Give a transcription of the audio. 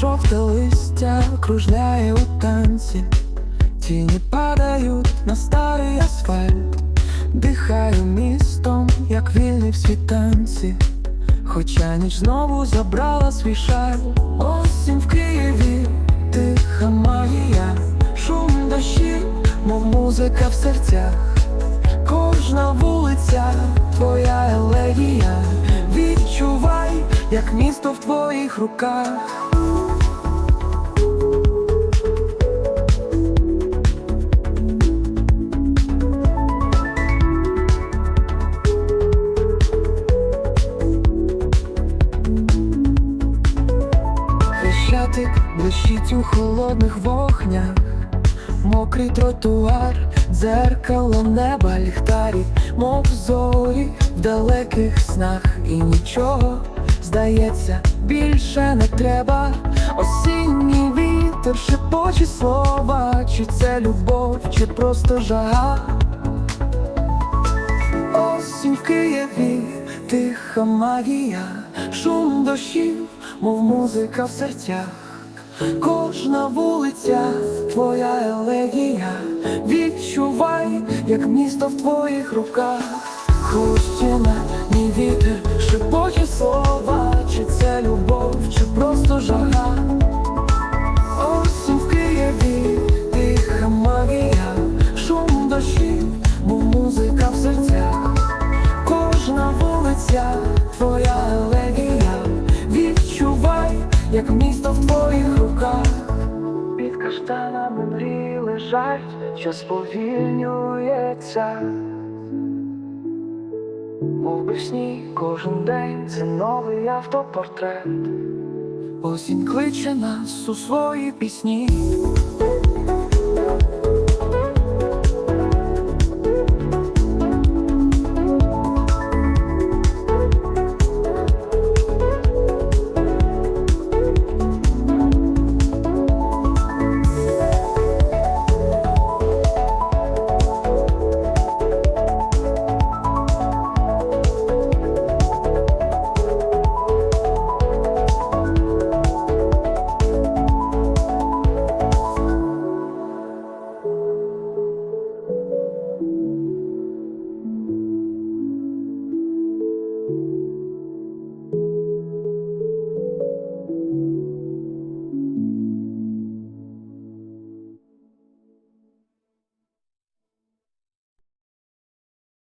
Жовте листя кружляє у танці, тіні падають на старий асфальт, дихаю містом, як вільний в світанці, хоча ніч знову забрала свій шаль. Осінь в Києві, тиха магія, шум дощів, мов музика в серцях. Кожна вулиця твоя елегія, відчувай, як місто в твоїх руках. Блищить у холодних вогнях, мокрий тротуар, дзеркало неба, ліхтарі, мов зорі в далеких снах, і нічого, здається, більше не треба. Осінній вітер шепоче слова, чи це любов, чи просто жага. Осінь в Києві, тиха магія, шум дощів, мов музика в серцях. Кожна вулиця, твоя елегія, відчувай, як місто в твоїх руках. Хрущина, ні вітер, шепоче слова, чи це любов, чи просто жага. Осінь в Києві, тиха магія, шум дощів, мов музика в серцях. Кожна вулиця, як місто в твоїх руках. Під каштанами мрії лежать, що сповільнюється. Мов би в сні кожен день це новий автопортрет. Осінь кличе нас у свої пісні,